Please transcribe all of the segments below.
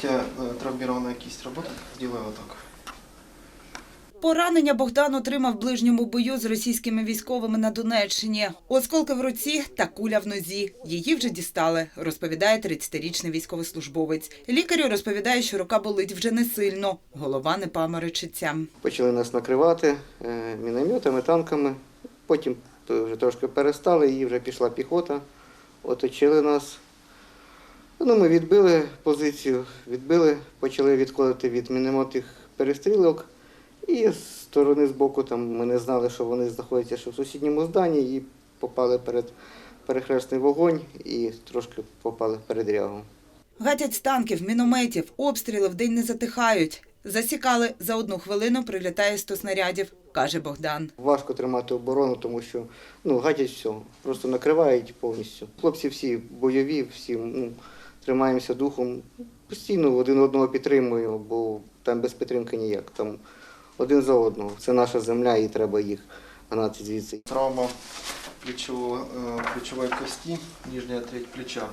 тебя э, травмированная кисть работает? Делай так. Поранення Богдан отримав в ближньому бою з російськими військовими на Донеччині. Осколки в руці та куля в нозі. Її вже дістали, розповідає 30-річний військовослужбовець. Лікарю розповідає, що рука болить вже не сильно, голова не паморочиться. Почали нас накривати е, мінометами, танками. Потім вже трошки перестали, і вже пішла піхота, оточили нас. Ну, ми відбили позицію, відбили, почали відходити від мінометних перестрілок. І з сторони з боку там ми не знали, що вони знаходяться ще в сусідньому зданні, і попали перед перехресний вогонь і трошки попали в передрягу. Гатять з танків, мінометів, обстріли вдень не затихають. Засікали за одну хвилину, прилітає 100 снарядів, каже Богдан. Важко тримати оборону, тому що ну, гатять все, просто накривають повністю. Хлопці всі бойові, всі ну, тримаємося духом. Постійно один одного підтримуємо, бо там без підтримки ніяк. Там один за одного. Це наша земля і треба їх гнати звідси. Травма плечевого, э, плечевой кости, нижняя треть плеча.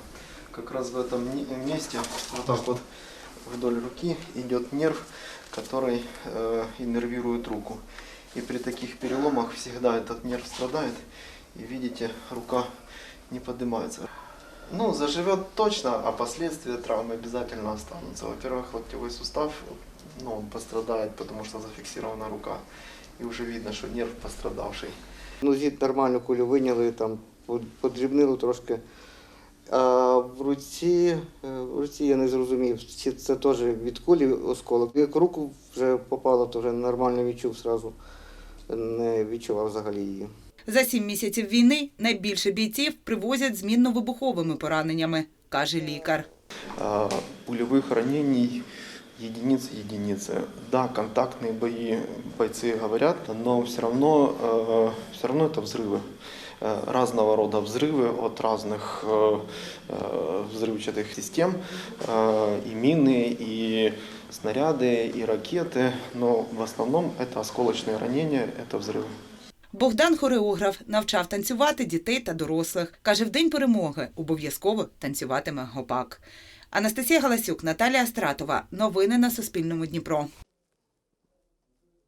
Как раз в этом ни- месте, вот так вот вдоль руки идет нерв, который э, иннервирует руку. И при таких переломах всегда этот нерв страдает. И видите, рука не поднимается. Ну, заживет точно, а последствия травмы обязательно останутся. Во-первых, локтевой сустав, ну, он пострадает, потому что зафиксирована рука. И уже видно, что нерв пострадавший. Ну, зід нормальну кулю виняли, там под- подрібнили трошки. А в руці, е, в руці я не зрозумів, чи це теж від кулі осколок. Як руку вже попало, то вже нормально відчув зразу. Не відчував взагалі її. За сім місяців війни найбільше бійців привозять змінно-вибуховими пораненнями, каже лікар. А, пулевых ранений единицы единицы. Да, контактные бои бойцы говорят, но все равно, э, все равно это взрывы. Э, Разного рода взрывы от разных э, э, взрывчатых систем, э, и мины, и снаряды, и ракеты, но в основном это осколочные ранения, это взрывы. Богдан хореограф навчав танцювати дітей та дорослих. Каже, в день перемоги обов'язково танцюватиме гопак. Анастасія Галасюк, Наталія Стратова. Новини на Суспільному Дніпро.